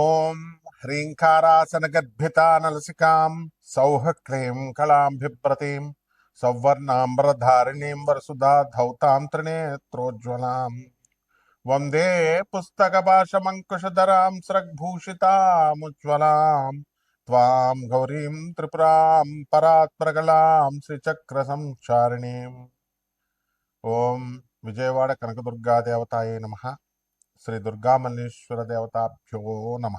ॐ ह्रीङ्कारासनगद्भितानलसिकां सौः क्लीं कलां बिभ्रतीं सौवर्णाम्रधारिणीं वरसुधा धौतां त्रिनेत्रोज्ज्वलाम् गौरी त्रिपुरा स्रग्भूषितामुज्ज्वलां। त्वां गौरीं त्रिपुरां परात्प्रगलां श्रीचक्रसंचारिणीम्। ॐ देवताये नमः। శ్రీ దుర్గామల్లేశ్వర దేవతాభ్యో నమ.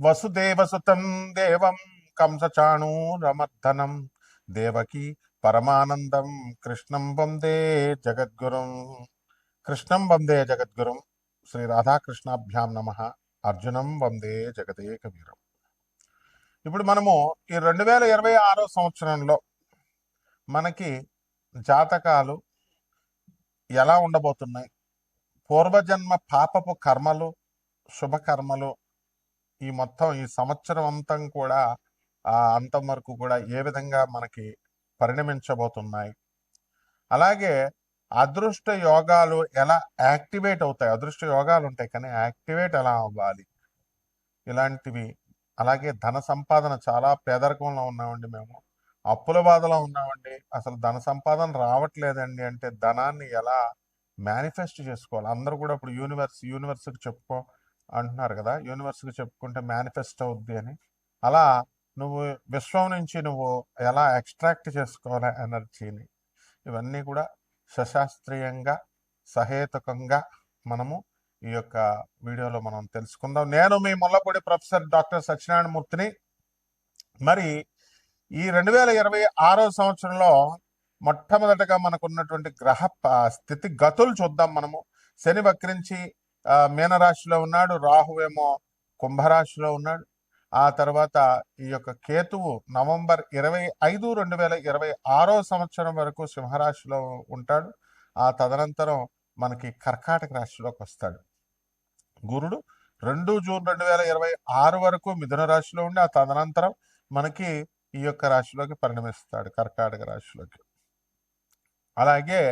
వసుదేవసుతం దేవం కంసచాణూరమర్దనం దేవకి పరమానందం కృష్ణం వందే జగద్గురుం. కృష్ణం వందే జగద్గురుం. శ్రీ రాధాకృష్ణాభ్యాం నమ. అర్జునం వందే జగదేక వీరం ఇప్పుడు మనము ఈ రెండు వేల ఇరవై ఆరో సంవత్సరంలో మనకి జాతకాలు ఎలా ఉండబోతున్నాయి? పూర్వజన్మ పాపపు కర్మలు శుభకర్మలు ఈ మొత్తం ఈ సంవత్సరం అంతం కూడా ఆ అంతం వరకు కూడా ఏ విధంగా మనకి పరిణమించబోతున్నాయి. అలాగే అదృష్ట యోగాలు ఎలా యాక్టివేట్ అవుతాయి? అదృష్ట యోగాలు ఉంటాయి కానీ యాక్టివేట్ ఎలా అవ్వాలి? ఇలాంటివి. అలాగే ధన సంపాదన చాలా పేదరికంలో ఉన్నామండి మేము. అప్పుల బాధలో ఉన్నామండి. అసలు ధన సంపాదన రావట్లేదండి అంటే ధనాన్ని ఎలా మేనిఫెస్ట్ చేసుకోవాలి. అందరూ కూడా ఇప్పుడు యూనివర్స్ యూనివర్స్కి చెప్పుకో అంటున్నారు కదా యూనివర్స్కి చెప్పుకుంటే మేనిఫెస్ట్ అవుద్ది అని. అలా నువ్వు విశ్వం నుంచి నువ్వు ఎలా ఎక్స్ట్రాక్ట్ చేసుకోవాలి ఎనర్జీని ఇవన్నీ కూడా సశాస్త్రీయంగా సహేతుకంగా మనము ఈ యొక్క వీడియోలో మనం తెలుసుకుందాం. నేను మీ ముల్లపూడి ప్రొఫెసర్ డాక్టర్ సత్యనారాయణ మూర్తిని. మరి ఈ రెండు వేల ఇరవై ఆరో సంవత్సరంలో మొట్టమొదటగా మనకున్నటువంటి గ్రహ స్థితి గతులు చూద్దాం మనము. శని వక్రించి మీనరాశిలో ఉన్నాడు. రాహువేమో కుంభరాశిలో ఉన్నాడు. ఆ తర్వాత ఈ యొక్క కేతువు నవంబర్ ఇరవై ఐదు రెండు వేల ఇరవై ఆరో సంవత్సరం వరకు సింహరాశిలో ఉంటాడు. ఆ తదనంతరం మనకి కర్కాటక రాశిలోకి వస్తాడు. గురుడు రెండు జూన్ రెండు వేల ఇరవై ఆరు వరకు మిథున రాశిలో ఉండి ఆ తదనంతరం మనకి ఈ యొక్క రాశిలోకి పరిణమిస్తాడు కర్కాటక రాశిలోకి. అలాగే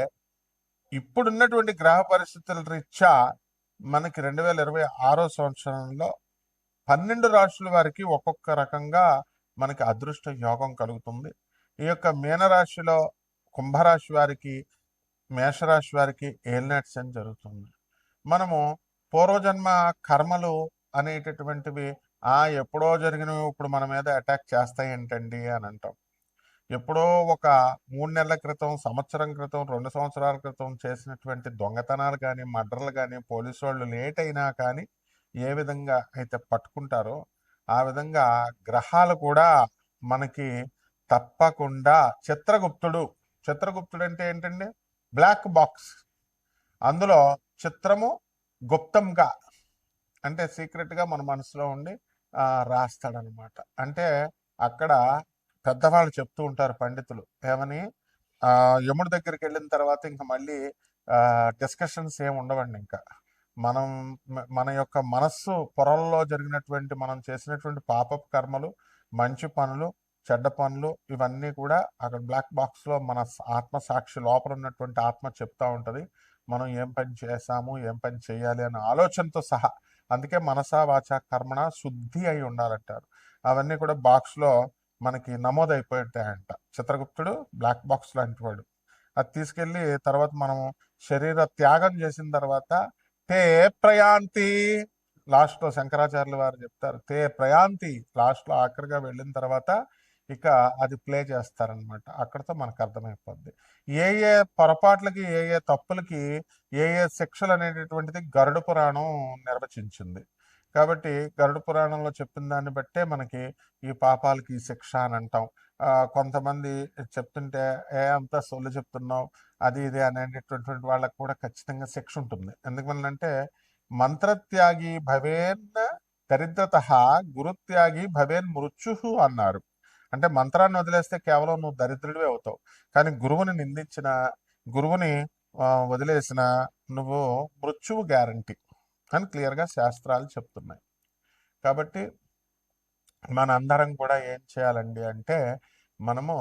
ఇప్పుడున్నటువంటి గ్రహ పరిస్థితుల రీత్యా మనకి రెండు వేల ఇరవై ఆరో సంవత్సరంలో పన్నెండు రాశుల వారికి ఒక్కొక్క రకంగా మనకి అదృష్ట యోగం కలుగుతుంది. ఈ యొక్క మీనరాశిలో కుంభరాశి వారికి మేషరాశి వారికి ఏలినాటి శని జరుగుతుంది. మనము పూర్వజన్మ కర్మలు అనేటటువంటివి ఆ ఎప్పుడో జరిగినవి ఇప్పుడు మన మీద అటాక్ చేస్తాయి ఏంటండి అని అంటాం. ఎప్పుడో ఒక మూడు నెలల క్రితం సంవత్సరం క్రితం రెండు సంవత్సరాల క్రితం చేసినటువంటి దొంగతనాలు కానీ మర్డర్లు కానీ పోలీసు వాళ్ళు లేట్ అయినా కానీ ఏ విధంగా అయితే పట్టుకుంటారో ఆ విధంగా గ్రహాలు కూడా మనకి తప్పకుండా చిత్రగుప్తుడు చిత్రగుప్తుడు అంటే ఏంటండి? Black box. అందులో చిత్రము గుప్తంగా అంటే సీక్రెట్గా మన మనసులో ఉండి రాస్తాడనమాట. అంటే అక్కడ పెద్దవాళ్ళు చెప్తూ ఉంటారు పండితులు. ఏమని? ఆ యముడి దగ్గరికి వెళ్ళిన తర్వాత ఇంకా మళ్ళీ డిస్కషన్స్ ఏమి ఉండవండి ఇంకా. మనం మన యొక్క మనస్సు పొరల్లో జరిగినటువంటి మనం చేసినటువంటి పాపపు కర్మలు మంచి పనులు చెడ్డ పనులు ఇవన్నీ కూడా అక్కడ బ్లాక్ బాక్స్లో మన ఆత్మ సాక్షి లోపల ఉన్నటువంటి ఆత్మ చెప్తా ఉంటది. మనం ఏం పని చేసాము ఏం పని చేయాలి అనే ఆలోచనతో సహా. అందుకే మనసా వాచ కర్మణ శుద్ధి అయి ఉండాలంటారు. అవన్నీ కూడా బాక్స్లో మనకి నమోదైపోయి ఉంటాయంట చిత్రగుప్తుడు బ్లాక్ బాక్స్ లాంటి వాడు అది తీసుకెళ్ళి తర్వాత మనం శరీర త్యాగం చేసిన తర్వాత తే ప్రయాంతి. లాస్ట్లో వారు చెప్తారు తే ప్రయాంతి. లాస్ట్లో ఆఖరిగా వెళ్ళిన తర్వాత ఇక అది ప్లే చేస్తారనమాట అక్కడతో మనకు అర్థమైపోద్ది. ఏ ఏ పొరపాట్లకి ఏ ఏ తప్పులకి ఏ ఏ శిక్షలు అనేటటువంటిది గరుడ పురాణం నిర్వచించింది. కాబట్టి గరుడ పురాణంలో చెప్పిన దాన్ని బట్టే మనకి ఈ పాపాలకి శిక్ష అని అంటాం. కొంతమంది చెప్తుంటే ఏ అంత సొల్లు చెప్తున్నావు అది ఇది అనేటటువంటి వాళ్ళకి కూడా ఖచ్చితంగా శిక్ష ఉంటుంది. ఎందుకంటే మంత్రత్యాగి భవేన్ దరిద్రత గురుత్యాగి భవేన్ మృత్యు అన్నారు. అంటే మంత్రాన్ని వదిలేస్తే కేవలం నువ్వు దరిద్రుడివే అవుతావు. కానీ గురువుని నిందించిన గురువుని వదిలేసిన నువ్వు మృత్యువు గ్యారంటీ. అని క్లియర్గా శాస్త్రాలు చెప్తున్నాయి. కాబట్టి మన అందరం కూడా ఏం చేయాలండి అంటే మనము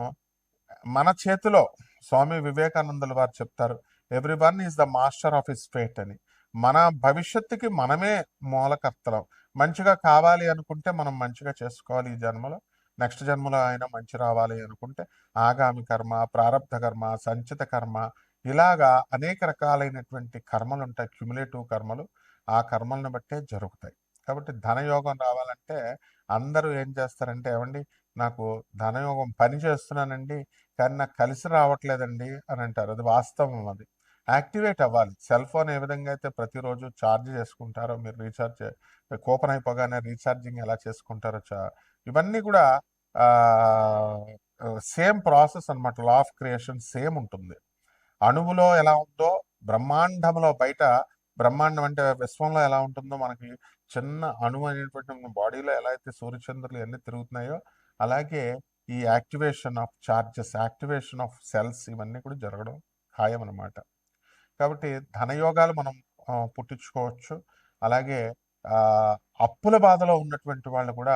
మన చేతిలో స్వామి వివేకానందులు వారు చెప్తారు every one is the master of his fate అని. మన భవిష్యత్తుకి మనమే మూలకర్తలం. మంచిగా కావాలి అనుకుంటే మనం మంచిగా చేసుకోవాలి ఈ జన్మలో. నెక్స్ట్ జన్మలో అయినా మంచి రావాలి అనుకుంటే ఆగామి కర్మ ప్రారంధ కర్మ సంచిత కర్మ ఇలాగా అనేక రకాలైనటువంటి కర్మలు ఉంటాయి. క్యుములేటివ్ కర్మలు ఆ కర్మలను బట్టే జరుగుతాయి. కాబట్టి ధనయోగం రావాలంటే అందరూ ఏం చేస్తారంటే ఏమండి నాకు ధనయోగం పని చేస్తున్నానండి కానీ నాకు కలిసి రావట్లేదండి అని అంటారు. అది వాస్తవం అది. యాక్టివేట్ అవ్వాలి. సెల్ ఫోన్ ఏ విధంగా అయితే ప్రతిరోజు ఛార్జ్ చేసుకుంటారో మీరు రీఛార్జ్ కూపన్ అయిపోగానే రీఛార్జింగ్ ఎలా చేసుకుంటారో చా ఇవన్నీ కూడా సేమ్ ప్రాసెస్ అన్నమాట. లా ఆఫ్ క్రియేషన్ సేమ్ ఉంటుంది. అణువులో ఎలా ఉందో బ్రహ్మాండంలో బయట బ్రహ్మాండం అంటే విశ్వంలో ఎలా ఉంటుందో మనకి చిన్న అణువు అనేటువంటి మన బాడీలో ఎలా అయితే సూర్యచంద్రులు ఎన్ని తిరుగుతున్నాయో అలాగే ఈ activation of charges activation of cells ఇవన్నీ కూడా జరగడం ఖాయం అన్నమాట కాబట్టి ధనయోగాలు మనం పుట్టించుకోవచ్చు. అలాగే అప్పుల బాధలో ఉన్నటువంటి వాళ్ళు కూడా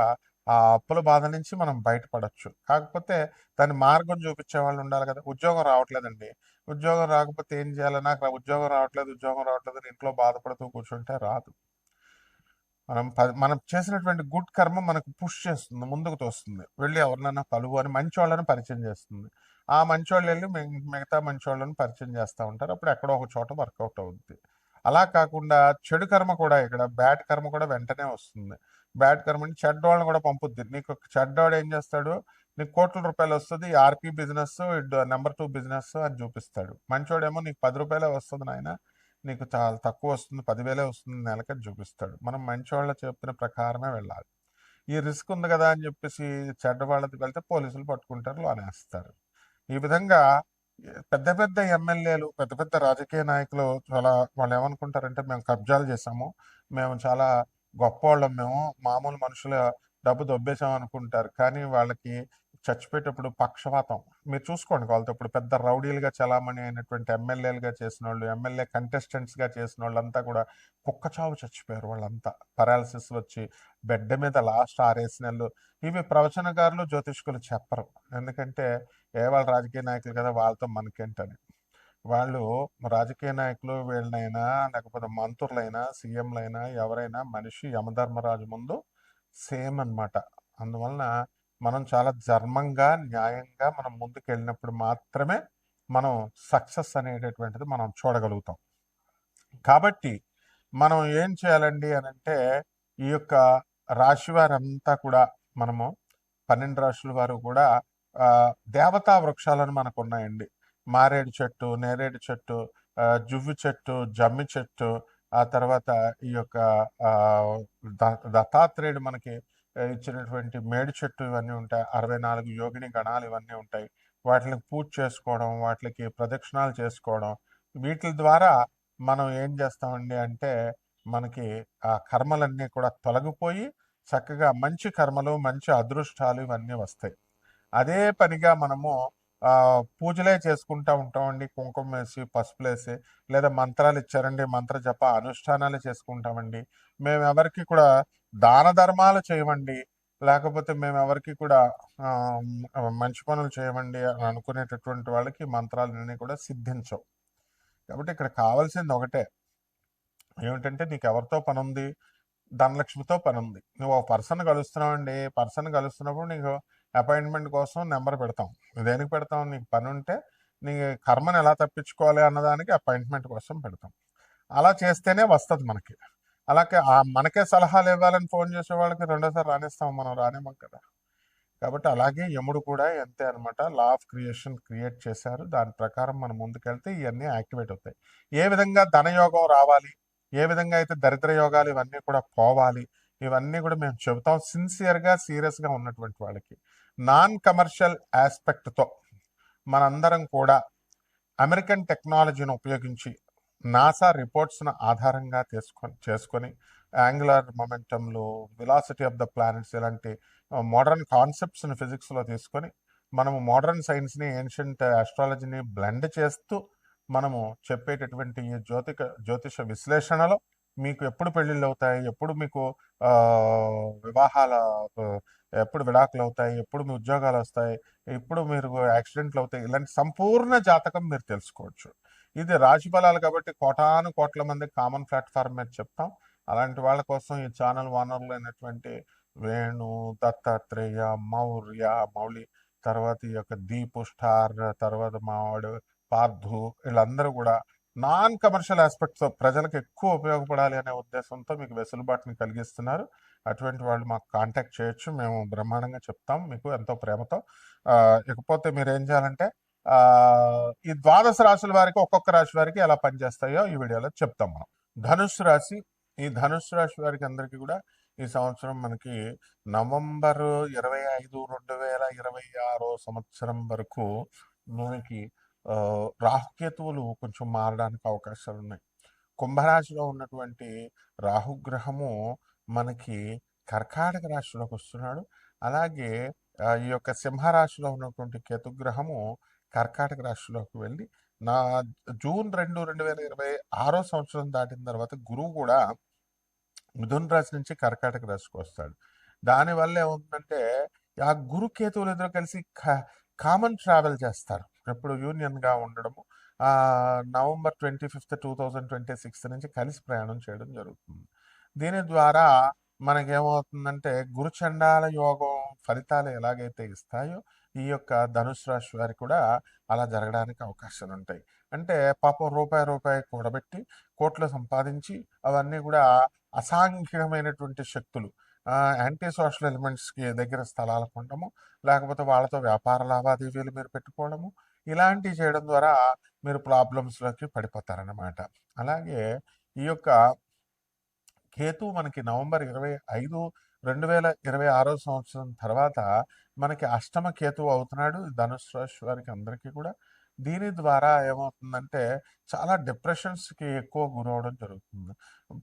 ఆ అప్పుల బాధ నుంచి మనం బయటపడవచ్చు కాకపోతే దాని మార్గం చూపించే వాళ్ళు ఉండాలి కదా. ఉద్యోగం రావట్లేదండి. ఉద్యోగం రాకపోతే ఏం చేయాలి? నాకు ఉద్యోగం రావట్లేదు ఉద్యోగం రావట్లేదు ఇంట్లో బాధపడుతూ కూర్చుంటే రాదు. మనం ప- మనం చేసినటువంటి గుడ్ కర్మ మనకు పుష్ చేస్తుంది ముందుకు తోస్తుంది. వెళ్ళి ఎవరినైనా కలువు అని మంచి వాళ్ళని పరిచయం చేస్తుంది. ఆ మంచి వాళ్ళు వెళ్ళి మిగతా మంచి వాళ్ళని పరిచయం చేస్తూ ఉంటారు. అప్పుడు ఎక్కడో ఒక చోట వర్కౌట్ అవుద్ది. అలా కాకుండా చెడు కర్మ కూడా ఇక్కడ బ్యాడ్ కర్మ కూడా వెంటనే వస్తుంది. బ్యాడ్ కర్మ చెడ్డోళ్ళని కూడా పంపుద్ది. నీకు చెడ్డోడు ఏం చేస్తాడు? నీకు కోట్ల రూపాయలు వస్తుంది RP business number two business అని చూపిస్తాడు. మంచోడేమో నీకు పది రూపాయలే వస్తుంది నాయన నీకు చాలా తక్కువ వస్తుంది పదివేలే వస్తుంది నెలకని చూపిస్తాడు. మనం మంచోళ్ళ చెప్పిన ప్రకారమే వెళ్ళాలి. ఈ రిస్క్ ఉంది కదా అని చెప్పేసి చెడ్డ వాళ్ళకి వెళ్తే పోలీసులు పట్టుకుంటారు లోనేస్తారు. ఈ విధంగా పెద్ద పెద్ద ఎమ్మెల్యేలు పెద్ద పెద్ద రాజకీయ నాయకులు చాలా వాళ్ళు ఏమనుకుంటారంటే మేము కబ్జాలు చేసాము మేము చాలా గొప్పవాళ్ళం మేము మామూలు మనుషుల డబ్బు దొబ్బేసాం అనుకుంటారు. కానీ వాళ్ళకి చచ్చిపోయేటప్పుడు పక్షపాతం మీరు చూసుకోండి వాళ్ళతో ఇప్పుడు పెద్ద రౌడీలుగా చలామణి అయినటువంటి ఎమ్మెల్యేలుగా చేసిన వాళ్ళు ఎమ్మెల్యే కంటెస్టెంట్స్గా చేసిన వాళ్ళంతా కూడా కుక్క చావు చచ్చిపోయారు వాళ్ళంతా. పరాలసిస్ వచ్చి బెడ్ మీద లాస్ట్ ఆరేసి నెలలు. ఇవి ప్రవచనకారులు జ్యోతిష్కులు చెప్పరు. ఎందుకంటే ఏ వాళ్ళ రాజకీయ నాయకులు కదా వాళ్ళతో మనకేంటని. వాళ్ళు రాజకీయ నాయకులు వీళ్ళనైనా లేకపోతే మంత్రులైనా సీఎంలైనా ఎవరైనా మనిషి యమధర్మరాజు ముందు సేమ్ అన్నమాట. అందువలన మనం చాలా ధర్మంగా న్యాయంగా మనం ముందుకు వెళ్ళినప్పుడు మాత్రమే మనం సక్సెస్ అనేటటువంటిది మనం చూడగలుగుతాం. కాబట్టి మనం ఏం చేయాలండి అని అంటే ఈ యొక్క రాశి వారంతా కూడా మనము పన్నెండు రాశుల వారు కూడా దేవతా వృక్షాలను మనకు ఉన్నాయండి మారేడు చెట్టు నేరేడు చెట్టు జువ్వి చెట్టు జమ్మి చెట్టు ఆ తర్వాత ఈ యొక్క దత్తాత్రేయుడు మనకి ఇచ్చినటువంటి మేడి చెట్టు ఇవన్నీ ఉంటాయి. అరవై నాలుగు యోగిని గణాలు ఇవన్నీ ఉంటాయి. వాటికి పూజ చేసుకోవడం వాటికి ప్రదక్షిణాలు చేసుకోవడం వీటి ద్వారా మనం ఏం చేస్తామండి అంటే మనకి ఆ కర్మలన్నీ కూడా తొలగిపోయి చక్కగా మంచి కర్మలు మంచి అదృష్టాలు ఇవన్నీ వస్తాయి. అదే పనిగా మనము పూజలే చేసుకుంటా ఉంటామండి. కుంకుమ వేసి పసుపులు వేసి లేదా మంత్రాలు ఇచ్చారండి. మంత్ర జప అనుష్ఠానాలు చేసుకుంటామండి. మేము ఎవరికి కూడా దాన ధర్మాలు చేయమండి. లేకపోతే మేము ఎవరికి కూడా మంచి పనులు చేయమండి అని అనుకునేటటువంటి వాళ్ళకి మంత్రాలన్నీ కూడా సిద్ధించవు. కాబట్టి ఇక్కడ కావాల్సింది ఒకటే. ఏమిటంటే నీకు ఎవరితో పని ఉంది ధనలక్ష్మితో పని ఉంది నువ్వు ఒక పర్సన్ కలుస్తున్నావు అండి పర్సన్ కలుస్తున్నప్పుడు నీకు అపాయింట్మెంట్ కోసం నెంబర్ పెడతాం. దేనికి పెడతాం? నీకు పని ఉంటే నీ కర్మను ఎలా తప్పించుకోవాలి అన్నదానికి అపాయింట్మెంట్ కోసం పెడతాం. అలా చేస్తేనే వస్తుంది మనకి. అలాగే ఆ మనకే సలహాలు ఇవ్వాలని ఫోన్ చేసే వాళ్ళకి రెండోసారి రానిస్తాం మనం రానివ్వం కదా. కాబట్టి అలాగే యముడు కూడా అంతే అనమాట లా ఆఫ్ క్రియేషన్ క్రియేట్ చేశారు. దాని ప్రకారం మనం ముందుకెళ్తే ఇవన్నీ యాక్టివేట్ అవుతాయి. ఏ విధంగా ధనయోగం రావాలి? ఏ విధంగా అయితే దరిద్ర యోగాలు ఇవన్నీ కూడా పోవాలి? ఇవన్నీ కూడా మేము చెబుతాం. సిన్సియర్గా సీరియస్గా ఉన్నటువంటి వాళ్ళకి. నాన్ కమర్షియల్ ఆస్పెక్ట్తో మనందరం కూడా అమెరికన్ టెక్నాలజీని ఉపయోగించి నాసా రిపోర్ట్స్ను ఆధారంగా తీసుకొని చేసుకొని యాంగులర్ మొమెంటంలు విలాసిటీ ఆఫ్ ద ప్లానెట్స్ ఇలాంటి మోడర్న్ కాన్సెప్ట్స్ని ఫిజిక్స్లో తీసుకొని మనము మోడర్న్ సైన్స్ని ఏన్షియంట్ ఆస్ట్రాలజీని బ్లెండ్ చేస్తూ మనము చెప్పేటటువంటి ఈ జ్యోతిక జ్యోతిష విశ్లేషణలో మీకు ఎప్పుడు పెళ్ళిళ్ళు అవుతాయి ఎప్పుడు మీకు వివాహాల ఎప్పుడు విడాకులు అవుతాయి ఎప్పుడు మీ ఉద్యోగాలు వస్తాయి ఎప్పుడు మీరు యాక్సిడెంట్లు అవుతాయి ఇలాంటి సంపూర్ణ జాతకం మీరు తెలుసుకోవచ్చు. ఇది రాశి ఫలాలు కాబట్టి కోటాను కోట్ల మంది కామన్ ప్లాట్ఫామ్ మీద చెప్తాం. అలాంటి వాళ్ళ కోసం ఈ ఛానల్ ఓనర్లు అయినటువంటి వేణు దత్తాత్రేయ మౌర్య మౌళి తర్వాత ఈ యొక్క దీపు స్టార్ తర్వాత మావాడు పార్థు వీళ్ళందరూ కూడా నాన్ కమర్షియల్ ఆస్పెక్ట్స్ ప్రజలకు ఎక్కువ ఉపయోగపడాలి అనే ఉద్దేశంతో మీకు వెసులుబాటుని కలిగిస్తున్నారు. అటువంటి వాళ్ళు మాకు కాంటాక్ట్ చేయొచ్చు. మేము బ్రహ్మాండంగా చెప్తాం మీకు ఎంతో ప్రేమతో. ఇకపోతే మీరు ఏం చేయాలంటే ఈ ద్వాదశ రాశుల వారికి ఒక్కొక్క రాశి వారికి ఎలా పనిచేస్తాయో ఈ వీడియోలో చెప్తాం మనం. ధనుస్సు రాశి ఈ ధనుస్సు రాశి వారికి అందరికీ కూడా ఈ సంవత్సరం మనకి నవంబర్ ఇరవై ఐదు రెండు వేల ఇరవై ఆరో సంవత్సరం వరకు మనకి రాహుకేతువులు కొంచెం మారడానికి అవకాశాలు ఉన్నాయి కుంభరాశిలో ఉన్నటువంటి రాహుగ్రహము మనకి కర్కాటక రాశిలోకి వస్తున్నాడు. అలాగే ఈ యొక్క సింహరాశిలో ఉన్నటువంటి కేతుగ్రహము కర్కాటక రాశిలోకి వెళ్ళి నా జూన్ రెండు రెండు వేల ఇరవై ఆరో సంవత్సరం దాటిన తర్వాత గురువు కూడా మిథున రాశి నుంచి కర్కాటక రాశికి వస్తాడు. దానివల్ల ఏమవుతుందంటే ఆ గురు కేతువులు ఇద్దరు కలిసి కామన్ ట్రావెల్ చేస్తారు. ఎప్పుడు యూనియన్గా ఉండడము November twenty fifth two thousand twenty sixth నుంచి కలిసి ప్రయాణం చేయడం జరుగుతుంది. దీని ద్వారా మనకేమవుతుందంటే గురుచండాల యోగం ఫలితాలు ఎలాగైతే ఇస్తాయో ఈ యొక్క ధనుసు రాశి వారికి కూడా అలా జరగడానికి అవకాశాలు ఉంటాయి అంటే పాపం రూపాయి రూపాయి కూడబెట్టి కోట్లు సంపాదించి అవన్నీ కూడా అసాంఘికమైనటువంటి శక్తులు యాంటీ సోషల్ ఎలిమెంట్స్కి దగ్గర స్థలాలు కొనడము లేకపోతే వాళ్ళతో వ్యాపార లావాదేవీలు మీరు పెట్టుకోవడము ఇలాంటివి చేయడం ద్వారా మీరు ప్రాబ్లమ్స్లోకి పడిపోతారన్నమాట. అలాగే ఈ యొక్క కేతు మనకి నవంబర్ ఇరవై ఐదు రెండు వేల ఇరవై ఆరో సంవత్సరం తర్వాత మనకి అష్టమ కేతువు అవుతున్నాడు. ధనుసు రాశి వారికి అందరికీ కూడా. దీని ద్వారా ఏమవుతుందంటే చాలా డిప్రెషన్స్కి ఎక్కువ గురవడం జరుగుతుంది.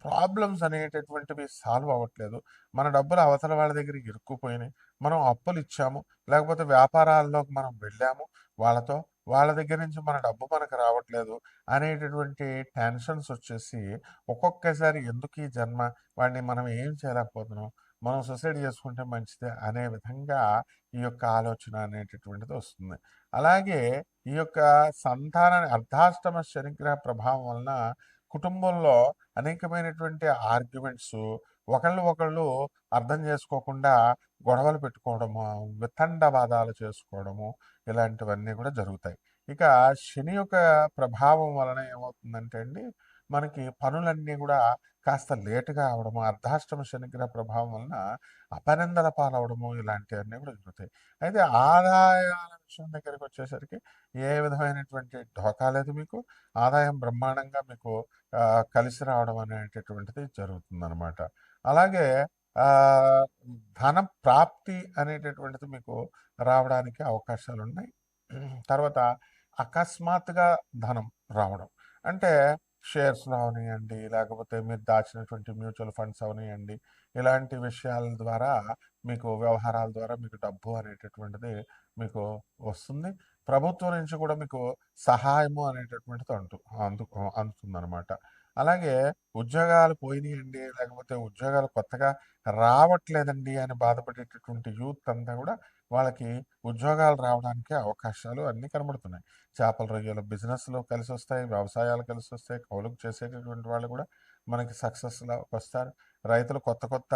ప్రాబ్లమ్స్ అనేటటువంటివి సాల్వ్ అవ్వట్లేదు. మన డబ్బులు అవతల వాళ్ళ దగ్గర ఇరుక్కుపోయినాయి. మనం అప్పులు ఇచ్చాము. లేకపోతే వ్యాపారాల్లోకి మనం వెళ్ళాము. వాళ్ళతో వాళ్ళ దగ్గర నుంచి మన డబ్బు మనకు రావట్లేదు అనేటటువంటి టెన్షన్స్ వచ్చేసి ఒక్కొక్కసారి ఎందుకు ఈ జన్మ? వాడిని మనం ఏం చేయలేకపోతున్నాం? మనం సొసైడ్ చేసుకుంటే మంచిదే అనే విధంగా ఈ యొక్క ఆలోచన అనేటటువంటిది వస్తుంది. అలాగే ఈ యొక్క సంతాన అర్ధాష్టమ శనిగ్రహ ప్రభావం వలన కుటుంబంలో అనేకమైనటువంటి ఆర్గ్యుమెంట్స్ ఒకళ్ళు ఒకళ్ళు అర్థం చేసుకోకుండా గొడవలు పెట్టుకోవడము వితండవాదాలు చేసుకోవడము ఇలాంటివన్నీ కూడా జరుగుతాయి. ఇక శని యొక్క ప్రభావం వలన ఏమవుతుందంటే అండి మనకి పనులన్నీ కూడా కాస్త లేటుగా అవడము అర్ధాష్టమ శనిగ్రహ ప్రభావం వలన అపనందల పాలవడము ఇలాంటివన్నీ కూడా జరుగుతాయి. అయితే ఆదాయాల విషయం దగ్గరికి వచ్చేసరికి ఏ విధమైనటువంటి ఢోకా లేదు మీకు. ఆదాయం బ్రహ్మాండంగా మీకు కలిసి రావడం అనేటటువంటిది జరుగుతుందన్నమాట. అలాగే ధన ప్రాప్తి అనేటటువంటిది మీకు రావడానికి అవకాశాలు ఉన్నాయి తర్వాత అకస్మాత్తుగా ధనం రావడం. అంటే షేర్స్లో అవనియండి లేకపోతే మీరు దాచినటువంటి మ్యూచువల్ ఫండ్స్ అవనియండి ఇలాంటి విషయాల ద్వారా మీకు వ్యవహారాల ద్వారా మీకు డబ్బు అనేటటువంటిది మీకు వస్తుంది. ప్రభుత్వం నుంచి కూడా మీకు సహాయము అనేటటువంటిది అంటు అందు అందుతుందన్నమాట అలాగే ఉద్యోగాలు పోయినాయండి లేకపోతే ఉద్యోగాలు కొత్తగా రావట్లేదండి అని బాధపడేటటువంటి యూత్ అంతా కూడా వాళ్ళకి ఉద్యోగాలు రావడానికి అవకాశాలు అన్నీ కనబడుతున్నాయి. చేపల రొయ్యలు బిజినెస్లో కలిసి వస్తాయి వ్యవసాయాలు కలిసి వస్తాయి కౌలుకు చేసేటటువంటి వాళ్ళు కూడా మనకి సక్సెస్లో వస్తారు. రైతులు కొత్త కొత్త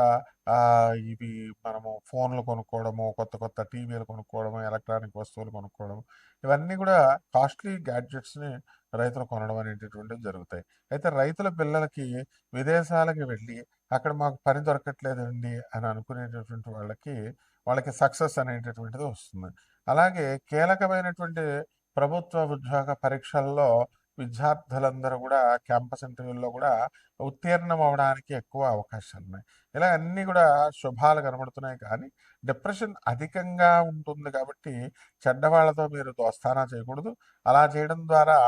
ఇవి మనము ఫోన్లు కొనుక్కోవడము కొత్త కొత్త టీవీలు కొనుక్కోవడము ఎలక్ట్రానిక్ వస్తువులు కొనుక్కోవడము ఇవన్నీ కూడా కాస్ట్లీ గ్యాడ్జెట్స్ని రైతులు కొనడం అనేటటువంటివి జరుగుతాయి. అయితే రైతుల పిల్లలకి విదేశాలకు వెళ్ళి అక్కడ మాకు పని దొరకట్లేదండి అని అనుకునేటటువంటి వాళ్ళకి వాళ్ళకి సక్సెస్ అనేటటువంటిది వస్తుంది. అలాగే కీలకమైనటువంటి ప్రభుత్వ ఉద్యోగ పరీక్షల్లో విద్యార్థులందరూ కూడా క్యాంపస్ ఇంటర్వ్యూల్లో కూడా ఉత్తీర్ణం అవడానికి ఎక్కువ అవకాశాలు ఉన్నాయి ఇలా అన్నీ కూడా శుభాలు కనబడుతున్నాయి కానీ డిప్రెషన్ అధికంగా ఉంటుంది కాబట్టి చెడ్డవాళ్ళతో మీరు దోస్తానా చేయకూడదు. అలా చేయడం ద్వారా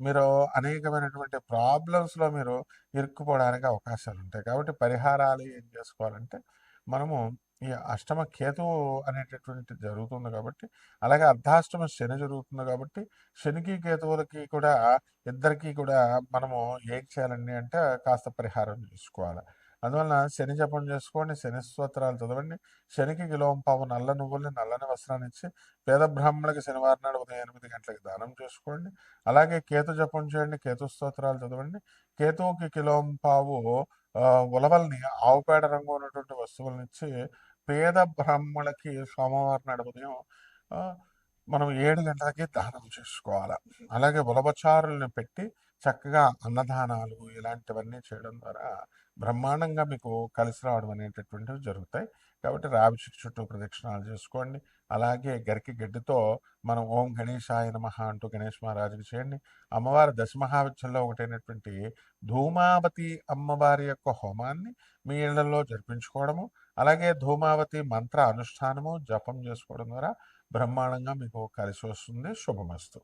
మీరు అనేకమైనటువంటి ప్రాబ్లమ్స్లో మీరు ఇరుక్కుపోవడానికి అవకాశాలు ఉంటాయి కాబట్టి పరిహారాలు ఏం చేసుకోవాలంటే మనము ఈ అష్టమ కేతువు అనేటటువంటి జరుగుతుంది కాబట్టి అలాగే అర్ధాష్టమ శని జరుగుతుంది కాబట్టి శనికి కేతువులకి కూడా ఇద్దరికి కూడా మనము ఏం చేయాలండి అంటే కాస్త పరిహారం చేసుకోవాలి. అందువలన శని జపం చేసుకోండి శని స్తోత్రాలు చదవండి శనికి కిలోం పావు నల్ల నువ్వుల్ని నల్లని వస్త్రాన్ని ఇచ్చి పేద బ్రాహ్మణులకి శనివారం నాడు ఉదయం ఎనిమిది గంటలకు దానం చేసుకోండి అలాగే కేతు జపం చేయండి కేతు స్తోత్రాలు చదవండి కేతువుకి కిలోం పావు ఉలవల్ని ఆవు పేడ రంగు ఉన్నటువంటి వస్తువులను ఇచ్చి పేద బ్రాహ్మణులకి సోమవారం నాడు ఉదయం మనం ఏడు గంటలకి దానం చేసుకోవాలి. అలాగే ఉలవచారులను పెట్టి చక్కగా అన్నదానాలు ఇలాంటివన్నీ చేయడం ద్వారా బ్రహ్మాండంగా మీకు కలిసి రావడం అనేటటువంటివి జరుగుతాయి. కాబట్టి రావి చుట్టూ ప్రదక్షిణాలు చేసుకోండి. అలాగే గరికి గడ్డితో మనం ఓం గణేశాయ నమః అంటూ గణేష్ మహారాజుకి చేయండి. అమ్మవారి దశమహావిద్యంలో ఒకటైనటువంటి ధూమావతి అమ్మవారి యొక్క హోమాన్ని మీ ఇళ్ళలో జరిపించుకోవడము అలాగే ధూమావతి మంత్ర అనుష్ఠానము జపం చేసుకోవడం ద్వారా బ్రహ్మాండంగా మీకు కలిసి వస్తుంది. శుభమస్తు.